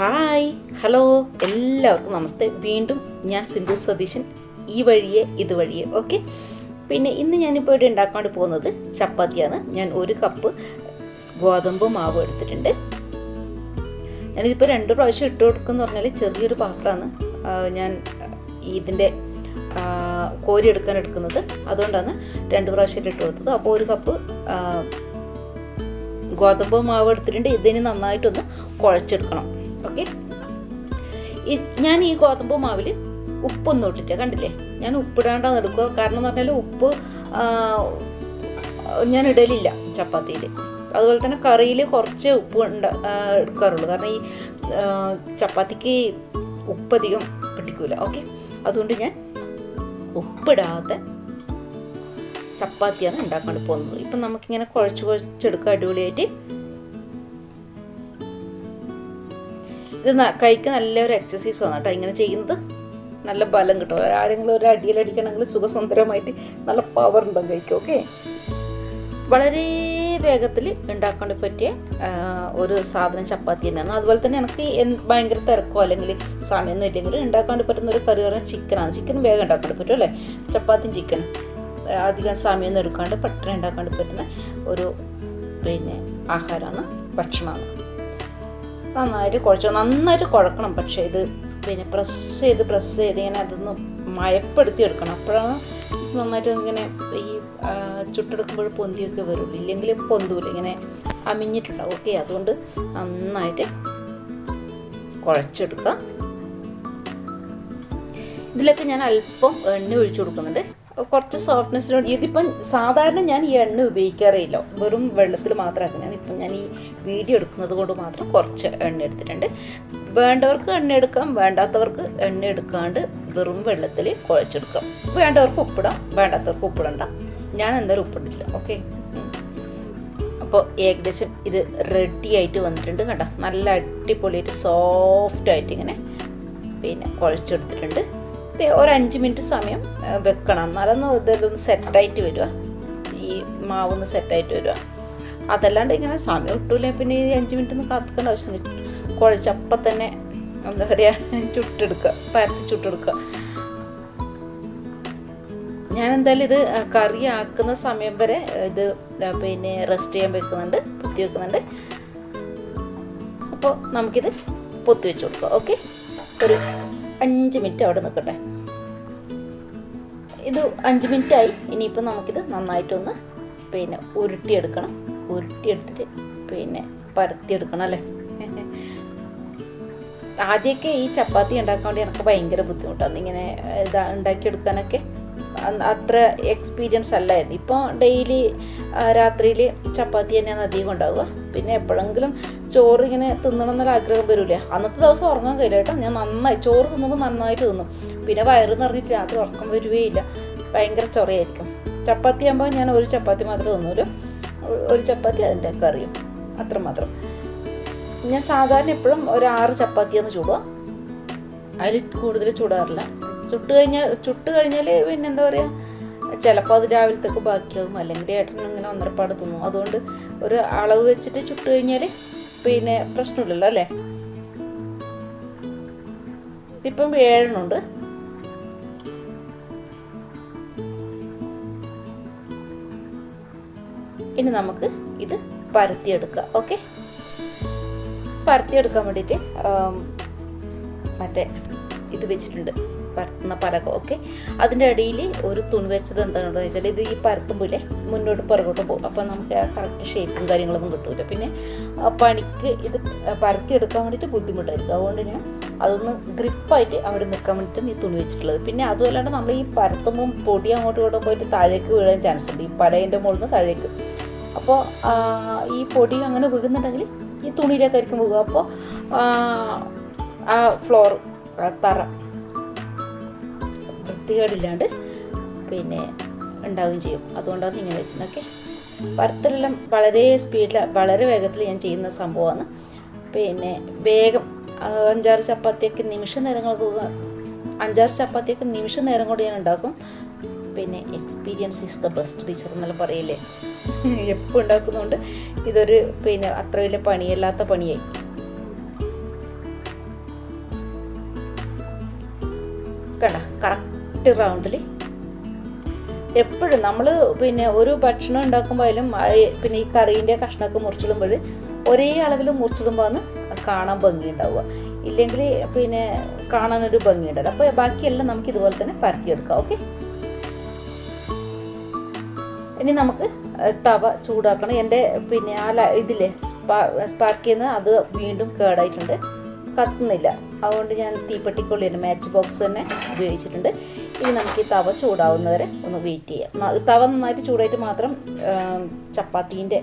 Hello എല്ലാവർക്കും നമസ്തേ. വീണ്ടും ഞാൻ സിന്ധു സതീശൻ ഈ വഴിയെ ഇത് വഴിയെ ഓക്കെ? പിന്നെ ഇന്ന് ഞാനിപ്പോൾ ഇവിടെ ഉണ്ടാക്കാണ്ട് പോകുന്നത് ചപ്പാത്തിയാണ്. ഞാൻ ഒരു കപ്പ് ഗോതമ്പ് മാവ് എടുത്തിട്ടുണ്ട്. ഞാനിതിപ്പോൾ രണ്ട് പ്രാവശ്യം ഇട്ട് കൊടുക്കുമെന്ന് പറഞ്ഞാൽ ചെറിയൊരു പാത്രമാണ് ഞാൻ ഇതിന്റെ കോരി എടുക്കാൻ എടുക്കുന്നത്. അതുകൊണ്ടാണ് രണ്ട് പ്രാവശ്യം ഇട്ട് കൊടുത്തത്. അപ്പോൾ ഒരു കപ്പ് ഗോതമ്പ് മാവ് എടുത്തിട്ടുണ്ട്. ഇതിന് നന്നായിട്ടൊന്ന് കുഴച്ചെടുക്കണം. ഓക്കെ ഞാൻ ഈ ഗോതമ്പ് മാവിൽ ഉപ്പൊന്നും ഇട്ടിട്ട് കണ്ടില്ലേ? ഞാൻ ഉപ്പിടാണ്ടാന്ന് എടുക്കുക. കാരണം എന്ന് പറഞ്ഞാൽ ഉപ്പ് ഞാൻ ഇടലില്ല ചപ്പാത്തിയിൽ. അതുപോലെ തന്നെ കറിയിൽ കുറച്ച് ഉപ്പ് എടുക്കാറുള്ളൂ. കാരണം ഈ ചപ്പാത്തിക്ക് ചപ്പാത്തിക്ക് ഉപ്പധികം പിടിക്കൂല. ഓക്കെ അതുകൊണ്ട് ഞാൻ ഉപ്പിടാതെ ചപ്പാത്തിയാണ് ഉണ്ടാക്കാൻ പോകുന്നത്. ഇപ്പം നമുക്കിങ്ങനെ കുഴച്ച് കുഴച്ചെടുക്കുക അടിപൊളിയായിട്ട് ഇത് കൈക്ക് നല്ലൊരു എക്സസൈസ് ആണ് കേട്ടോ. ഇങ്ങനെ ചെയ്യുന്നത് നല്ല ബലം കിട്ടും. ആരെങ്കിലും ഒരു അടിയിലടിക്കണമെങ്കിൽ സുഖസുന്ദരമായിട്ട് നല്ല പവർ ഉണ്ടാകും കൈക്ക് ഓക്കെ വളരെ വേഗത്തിൽ ഉണ്ടാക്കാൻ പറ്റിയ ഒരു സാധനം ചപ്പാത്തി തന്നെയാണ്. അതുപോലെ തന്നെ എനിക്ക് ഭയങ്കര തിരക്കോ അല്ലെങ്കിൽ സമയമൊന്നും ഇല്ലെങ്കിൽ ഉണ്ടാക്കാൻ പറ്റുന്ന ഒരു കറി പറഞ്ഞാൽ ചിക്കനാണ് ചിക്കൻ വേഗം ഉണ്ടാക്കാൻ പറ്റും അല്ലേ? ചപ്പാത്തിയും ചിക്കൻ അധികം സമയമൊന്നും എടുക്കാണ്ട് പെട്ടെന്ന് ഉണ്ടാക്കാൻ പറ്റുന്ന ഒരു പിന്നെ ആഹാരമാണ് ഭക്ഷണമാണ്. നന്നായിട്ട് കുഴച്ചു? നന്നായിട്ട് കുഴക്കണം. പക്ഷേ ഇത് പിന്നെ പ്രസ് ചെയ്ത് പ്രസ് ചെയ്ത് ഇങ്ങനെ അതൊന്ന് മയപ്പെടുത്തി എടുക്കണം. അപ്പോഴാണ് നന്നായിട്ട് ഇങ്ങനെ ഈ ചുട്ടെടുക്കുമ്പോൾ പൊന്തിയൊക്കെ വരുള്ളൂ. ഇല്ലെങ്കിൽ പൊന്തൂല. ഇങ്ങനെ അമിഞ്ഞിട്ടുണ്ടാവും. ഓക്കെ അതുകൊണ്ട് നന്നായിട്ട് കുഴച്ചെടുക്കുക. ഇതിലൊക്കെ ഞാൻ അല്പം എണ്ണ ഒഴിച്ചു കൊടുക്കുന്നുണ്ട്. കുറച്ച് സോഫ്റ്റ്നെസ്സിനോട് ഇതിപ്പം സാധാരണ ഞാൻ ഈ എണ്ണ ഉപയോഗിക്കാറില്ല വെറും വെള്ളത്തിൽ മാത്രം ഞാൻ ഇപ്പം ഞാൻ ഈ വീഡിയോ എടുക്കുന്നത് കൊണ്ട് മാത്രം കുറച്ച് എണ്ണ എടുത്തിട്ടുണ്ട്. വേണ്ടവർക്ക് എണ്ണ എടുക്കാം വേണ്ടാത്തവർക്ക് എണ്ണ എടുക്കാണ്ട് വെറും വെള്ളത്തിൽ കുഴച്ചെടുക്കാം. വേണ്ടവർക്ക് ഉപ്പിടാം വേണ്ടാത്തവർക്ക് ഉപ്പിടണ്ട. ഞാൻ എന്തായാലും ഉപ്പിടില്ല ഓക്കെ അപ്പോൾ ഏകദേശം ഇത് റെഡി ആയിട്ട് വന്നിട്ടുണ്ട് കണ്ടോ? നല്ല അടിപൊളിയായിട്ട് സോഫ്റ്റ് ആയിട്ട് ഇങ്ങനെ പിന്നെ കുഴച്ചെടുത്തിട്ടുണ്ട്. ഒരു അഞ്ച് മിനിറ്റ് സമയം വെക്കണം. എന്നാലൊന്ന് ഇതെല്ലാം സെറ്റായിട്ട് വരിക. ഈ മാവൊന്ന് സെറ്റായിട്ട് വരിക. അതല്ലാണ്ട് ഇങ്ങനെ സമയം ഇട്ടൂല പിന്നെ ഈ അഞ്ച് മിനിറ്റ് ഒന്നും കാത്തിക്കേണ്ട ആവശ്യമില്ല കുഴച്ചപ്പം തന്നെ എന്താ പറയുക ചുട്ടെടുക്കുക. പരത്തി ചുട്ടെടുക്കുക. ഞാൻ എന്തായാലും ഇത് കറി ആക്കുന്ന സമയം വരെ ഇത് പിന്നെ റെസ്റ്റ് ചെയ്യാൻ വെക്കുന്നുണ്ട് പൊത്തി വെക്കുന്നുണ്ട്. അപ്പോൾ നമുക്കിത് പൊത്തി വെച്ച് കൊടുക്കാം. ഓക്കെ? ഒരു അഞ്ച് മിനിറ്റ് അവിടെ നിൽക്കട്ടെ. ഇത് അഞ്ച് മിനിറ്റ് ആയി ഇനിയിപ്പോൾ നമുക്കിത് നന്നായിട്ടൊന്ന് പിന്നെ ഉരുട്ടിയെടുക്കണം. ഉരുട്ടിയെടുത്തിട്ട് പിന്നെ പരത്തിയെടുക്കണം അല്ലേ? ആദ്യമൊക്കെ ഈ ചപ്പാത്തി ഉണ്ടാക്കാൻ വേണ്ടി എനിക്ക് ഭയങ്കര ബുദ്ധിമുട്ടാണ് ഇങ്ങനെ ഇതാ ഉണ്ടാക്കിയെടുക്കാനൊക്കെ അത്ര എക്സ്പീരിയൻസ് അല്ലായിരുന്നു. ഇപ്പോൾ ഡെയിലി രാത്രിയിൽ ചപ്പാത്തി തന്നെയാണ് അധികം ഉണ്ടാവുക. പിന്നെ എപ്പോഴെങ്കിലും ചോറ് ഇങ്ങനെ തിന്നണം എന്നൊരു ആഗ്രഹം വരില്ല അന്നത്തെ ദിവസം ഉറങ്ങാൻ കഴിയില്ല കേട്ടോ. ഞാൻ നന്നായി ചോറ് തിന്നുമ്പോൾ നന്നായിട്ട് തിന്നും. പിന്നെ വയറ് നിറഞ്ഞിട്ട് രാത്രി ഉറക്കം വരുകയില്ല ഭയങ്കര ചൊറയായിരിക്കും. ചപ്പാത്തി ആകുമ്പോൾ ഞാൻ ഒരു ചപ്പാത്തി മാത്രമേ തിന്നൂലു. ഒരു ചപ്പാത്തി അതിന്റെ കറിയും. അത്രമാത്രം ഞാൻ സാധാരണ എപ്പോഴും ഒരു ആറ് ചപ്പാത്തിയാണ് ചൂടുക. അതിൽ കൂടുതൽ ചൂടാറില്ല. ചുട്ട് കഴിഞ്ഞാൽ ചുട്ട് കഴിഞ്ഞാൽ പിന്നെന്താ പറയുക ചിലപ്പോൾ അത് രാവിലത്തേക്ക് ബാക്കിയാകും അല്ലെങ്കിൽ ഏട്ടൻ ഇങ്ങനെ ഒന്നരപ്പാട് തിന്നും. അതുകൊണ്ട് ഒരു അളവ് വെച്ചിട്ട് ചുട്ട് കഴിഞ്ഞാൽ പിന്നെ പ്രശ്നമില്ലല്ലോ അല്ലേ? ഇപ്പം ഏഴെണ്ണുണ്ട് ഇനി നമുക്ക് ഇത് പരത്തിയെടുക്കാം. ഓക്കെ? പരത്തിയെടുക്കാൻ വേണ്ടിയിട്ട് മറ്റേ ഇത് വെച്ചിട്ടുണ്ട്. പരത്തുന്ന പലകം ഓക്കെ അതിന്റെ ഇടയിൽ ഒരു തുണി വെച്ചത് എന്താണെന്ന് വെച്ചാൽ ഇത് ഈ പരത്തുമ്പോഴേ മുന്നോട്ട് പുറകോട്ട് പോകും. അപ്പോൾ നമുക്ക് ആ കറക്റ്റ് ഷേപ്പും കാര്യങ്ങളൊന്നും കിട്ടില്ല പിന്നെ പണിക്ക് ഇത് പരത്തിയെടുക്കാൻ വേണ്ടിയിട്ട് ബുദ്ധിമുട്ടായിരിക്കും. അതുകൊണ്ട് ഞാൻ അതൊന്ന് ഗ്രിപ്പായിട്ട് അവിടെ നിൽക്കാൻ വേണ്ടിയിട്ട് ഈ തുണി വെച്ചിട്ടുള്ളത്. പിന്നെ അതുമല്ലാണ്ട് നമ്മൾ ഈ പരത്തുമ്പം പൊടി അങ്ങോട്ടും ഇങ്ങോട്ടും പോയിട്ട് താഴേക്ക് വീഴാൻ ചാൻസ് ഉണ്ട്. ഈ പടേന്റെ മുകളിൽ നിന്ന് താഴേക്ക്. അപ്പോൾ ഈ പൊടി അങ്ങനെ വീകുന്നുണ്ടെങ്കിൽ ഈ തുണിയിലേക്കായിരിക്കും വീകുക അപ്പോൾ ആ ഫ്ലോർ തറ വൃത്തികേടില്ലാണ്ട് പിന്നെ ഉണ്ടാവുകയും ചെയ്യും. അതുകൊണ്ടാണ് ഇങ്ങനെ വെച്ചത് ഓക്കെ പരത്തെല്ലാം വളരെ സ്പീഡിൽ വളരെ വേഗത്തിൽ ഞാൻ ചെയ്യുന്ന സംഭവമാണ്. പിന്നെ വേഗം അഞ്ചാറ് ചപ്പാത്തിയൊക്കെ നിമിഷ നേരങ്ങൾ അഞ്ചാറ് ചപ്പാത്തിയൊക്കെ നിമിഷ നേരം കൊണ്ട് ഞാൻ ഉണ്ടാക്കും. പിന്നെ experience is the best teacher എന്നെല്ലാം പറയില്ലേ? എപ്പോൾ ഉണ്ടാക്കുന്നതുകൊണ്ട് ഇതൊരു പിന്നെ അത്ര വലിയ പണിയല്ലാത്ത പണിയായി. കണ്ട? കറക്റ്റ് റൗണ്ടിൽ എപ്പോഴും നമ്മൾ പിന്നെ ഒരു ഭക്ഷണം ഉണ്ടാക്കുമ്പോഴും പിന്നെ ഈ കറീന്റെ കഷ്ണമൊക്കെ മുറിച്ചിടുമ്പോൾ ഒരേ അളവിൽ മുറിച്ചിടുമ്പോൾ കാണാൻ ഭംഗി ഉണ്ടാവുക ഇല്ലെങ്കിൽ പിന്നെ കാണാനൊരു ഭംഗി ഉണ്ടല്ലോ അപ്പോൾ ബാക്കിയെല്ലാം നമുക്ക് ഇതുപോലെ തന്നെ പരത്തിയെടുക്കാം. ഓക്കെ? ഇനി നമുക്ക് തവ ചൂടാക്കണം. എന്റെ പിന്നെ ആ ഇതിലെ ഇതില്ലേ സ്പാ സ്പാർക്ക് ചെയ്യുന്ന അത് വീണ്ടും കേടായിട്ടുണ്ട്. കത്തുന്നില്ല. അതുകൊണ്ട് ഞാൻ തീപ്പെട്ടിക്കൊള്ളിയാണ്. മാച്ച് ബോക്സ് തന്നെ ഉപയോഗിച്ചിട്ടുണ്ട്. ഇനി നമുക്ക് ഈ തവ ചൂടാവുന്നവരെ ഒന്ന് വെയിറ്റ് ചെയ്യാം. തവ നന്നായിട്ട് ചൂടായിട്ട് മാത്രം ചപ്പാത്തീന്റെ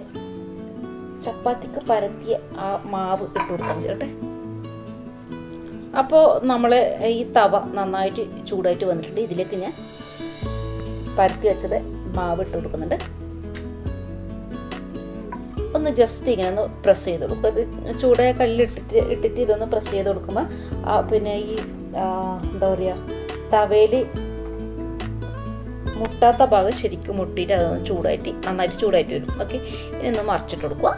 ചപ്പാത്തിക്ക് പരത്തിയ ആ മാവ് ഇട്ട് കൊടുത്താൽ മതി കേട്ടെ. അപ്പോൾ നമ്മൾ ഈ തവ നന്നായിട്ട് ചൂടായിട്ട് വന്നിട്ടുണ്ട്. ഇതിലേക്ക് ഞാൻ പരത്തി വെച്ചത് മാവ് ഇട്ട് കൊടുക്കുന്നുണ്ട്. ഒന്ന് ജസ്റ്റ് ഇങ്ങനെ ഒന്ന് പ്രസ് ചെയ്ത് കൊടുക്കും അത് ചൂടായ കല്ലിട്ടിട്ട് ഇട്ടിട്ട് ഇതൊന്ന് പ്രസ് ചെയ്ത് കൊടുക്കുമ്പോൾ പിന്നെ ഈ എന്താ പറയുക തവയിൽ മുട്ടാത്ത ഭാഗം ശരിക്കും മുട്ടിയിട്ട് അതൊന്ന് ചൂടായിട്ട് നന്നായിട്ട് ചൂടായിട്ട് വരും. ഓക്കെ ഇനി ഒന്ന് മറിച്ചിട്ട് കൊടുക്കുക.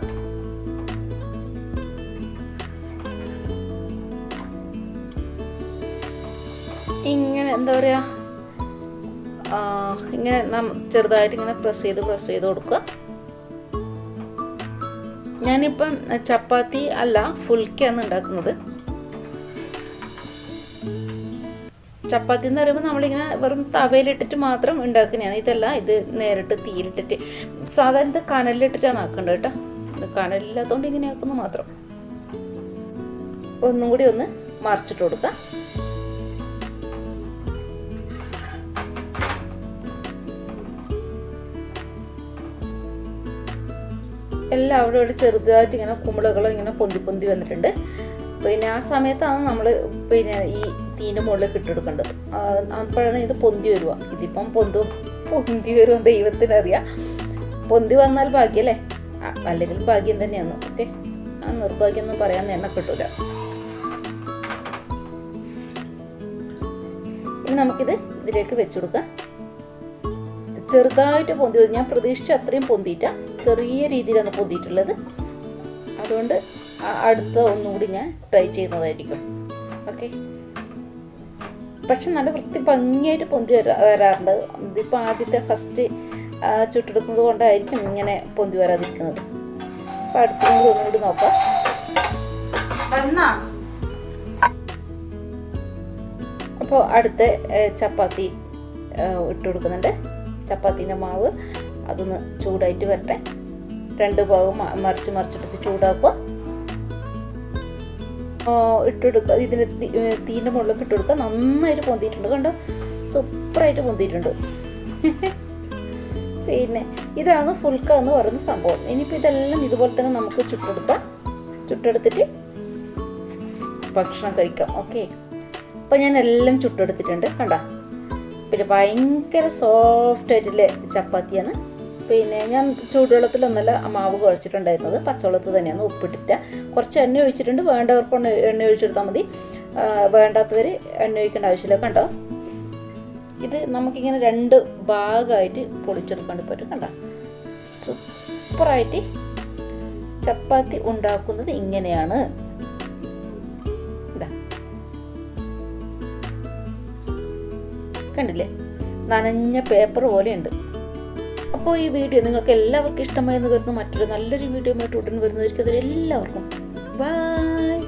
ഇങ്ങനെ എന്താ പറയുക ഇങ്ങനെ നാം ചെറുതായിട്ട് ഇങ്ങനെ പ്രസ് ചെയ്ത് പ്രസ് ചെയ്ത് കൊടുക്കുക. ഞാനിപ്പം ചപ്പാത്തി അല്ല ഫുൽക്കയാണ് ഉണ്ടാക്കുന്നത്. ചപ്പാത്തി എന്ന് പറയുമ്പോൾ നമ്മളിങ്ങനെ വെറും തവയിലിട്ടിട്ട് മാത്രം ഉണ്ടാക്കുന്നതാണ്. ഇതല്ല ഇത് നേരിട്ട് തീയിലിട്ടിട്ട് സാധാരണ ഇത് കനലിലിട്ടിട്ടാണ് ആക്കേണ്ടത് കേട്ടോ. ഇത് കനലില്ലാത്തതുകൊണ്ട് ഇങ്ങനെ ആക്കുന്നു മാത്രം. ഒന്നും കൂടി ഒന്ന് മറിച്ചിട്ട് കൊടുക്കാം. എല്ലാം അവിടെ ഇവിടെ ചെറുതായിട്ട് ഇങ്ങനെ കുമിളകളും ഇങ്ങനെ പൊന്തി പൊന്തി വന്നിട്ടുണ്ട്. പിന്നെ ആ സമയത്താണ് നമ്മൾ പിന്നെ ഈ തീന്റെ മുകളിൽ ഇട്ടെടുക്കേണ്ടത് ആ, അപ്പോഴാണ് ഇത് പൊന്തി വരുക ഇതിപ്പം പൊന്തു പൊന്തി വരും ദൈവത്തിനറിയാം. പൊന്തി വന്നാൽ ഭാഗ്യല്ലേ? അല്ലെങ്കിൽ ഭാഗ്യം തന്നെയാണ് ഓക്കെ. ആ നിർഭാഗ്യം ഒന്നും പറയാൻ എന്നെ കിട്ടൂല. ഇനി നമുക്കിത് ഇതിലേക്ക് വെച്ചുകൊടുക്കാം ചെറുതായിട്ട് പൊന്തി. ഞാൻ പ്രതീക്ഷിച്ച അത്രയും പൊന്തിയിട്ട ചെറിയ രീതിയിലാണ് പൊന്തിയിട്ടുള്ളത്. അതുകൊണ്ട് അടുത്ത ഒന്നുകൂടി ഞാൻ ട്രൈ ചെയ്യുന്നതായിരിക്കും. ഓക്കെ. പക്ഷെ നല്ല വൃത്തി ഭംഗിയായിട്ട് പൊന്തി വരാ വരാറുണ്ട്. ഇതിപ്പോൾ ആദ്യത്തെ ഫസ്റ്റ് ചുട്ടെടുക്കുന്നത് കൊണ്ടായിരിക്കും ഇങ്ങനെ പൊന്തി വരാതിരിക്കുന്നത് അപ്പോൾ അടുത്ത ഒന്നുകൂടി നോക്കാം. അപ്പോൾ അടുത്ത ചപ്പാത്തി ഇട്ട് കൊടുക്കുന്നുണ്ട്. ചപ്പാത്തിന്റെ മാവ് അതൊന്ന് ചൂടായിട്ട് വരട്ടെ. രണ്ട് ഭാഗം മറിച്ച് മറിച്ചിട്ട് ചൂടാക്കുക. ഇട്ടെടുക്കുക ഇതിന് തീന്റെ മുകളിലൊക്കെ ഇട്ടെടുക്കുക നന്നായിട്ട് പൊന്തിയിട്ടുണ്ട്. കണ്ടോ? സൂപ്പറായിട്ട് പൊന്തിയിട്ടുണ്ട്. പിന്നെ ഇതാണ് ഫുൾക്ക എന്ന് പറയുന്ന സംഭവം. ഇനിയിപ്പോൾ ഇതെല്ലാം ഇതുപോലെ തന്നെ നമുക്ക് ചുട്ടെടുക്കാം ചുട്ടെടുത്തിട്ട് ഭക്ഷണം കഴിക്കാം. ഓക്കെ? അപ്പം ഞാൻ എല്ലാം ചുട്ടെടുത്തിട്ടുണ്ട്. കണ്ട? പിന്നെ ഭയങ്കര സോഫ്റ്റ് ആയിട്ടുള്ള ചപ്പാത്തിയാണ് പിന്നെ ഞാൻ ചൂടുവെള്ളത്തിലൊന്നല്ല മാവ് കുഴച്ചിട്ടുണ്ടായിരുന്നത്. പച്ചവെള്ളത്തിൽ തന്നെയാണ് ഉപ്പിട്ടിട്ട്. കുറച്ച് എണ്ണ ഒഴിച്ചിട്ടുണ്ട്. വേണ്ടവർക്ക് എണ്ണ ഒഴിച്ചെടുത്താൽ മതി. വേണ്ടാത്തവർ എണ്ണ ഒഴിക്കേണ്ട ആവശ്യമില്ല കണ്ടോ? ഇത് നമുക്കിങ്ങനെ രണ്ട് ഭാഗമായിട്ട് പൊളിച്ചെടുക്കാൻ പറ്റും കണ്ടോ? സൂപ്പറായിട്ട് ചപ്പാത്തി ഉണ്ടാക്കുന്നത് ഇങ്ങനെയാണ്. ഇതാ. കണ്ടില്ലേ? നനഞ്ഞ പേപ്പർ പോലെയുണ്ട്. അപ്പോൾ ഈ വീഡിയോ നിങ്ങൾക്ക് എല്ലാവർക്കും ഇഷ്ടമായെന്ന് കരുതുന്നു. മറ്റൊരു നല്ലൊരു വീഡിയോ ആയിട്ട് ഉടൻ വരുന്നതായിരിക്കും. അതിൽ എല്ലാവർക്കും ബൈ